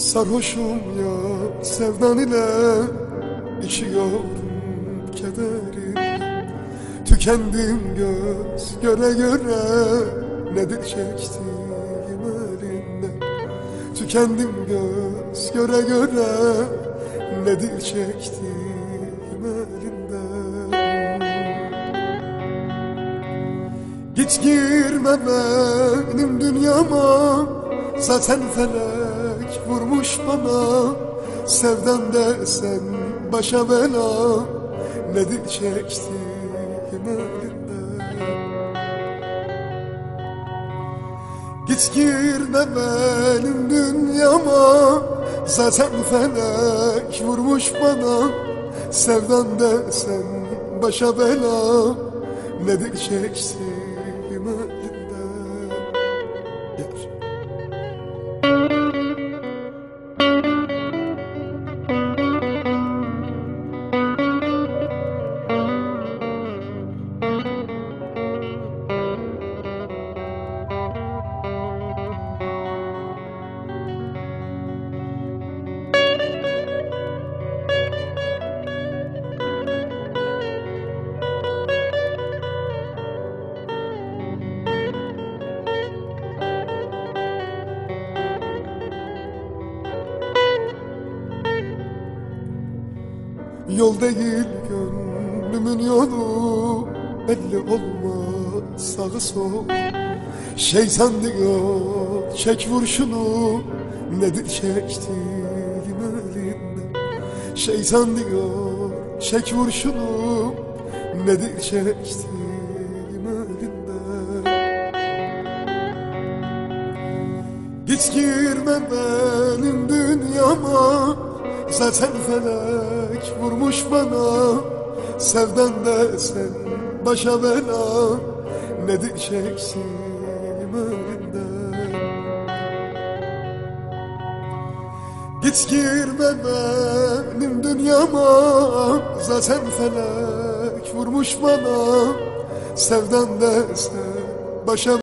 Sarhoşum ya sevdan ile içiyorum kederin Tükendim göz göre göre nedir çektiğim elinden Tükendim göz göre göre nedir çektiğim elinden Git girme benim dünyama Zaten felek vurmuş bana. Sevdan desen başa bela. Nedir çektiğim elinden Git girme benim dünyama. Zaten felek vurmuş bana. Sevdan desen başa bela. Nedir çektiğim elinden Yol değil gönlümün yolu. Belli olmaz sağı sol Şeytan diyor çek vur Nedir çektiğim elinden Şeytan diyor çek vur Nedir çektiğim elinden Git girme benim dünyama. Zaten felek vurmuş bana. Sevdan desen başa bela. Nedir çektiğim elinden Git girme benim dünyama. Zaten felek vurmuş bana. Sevdan desen başa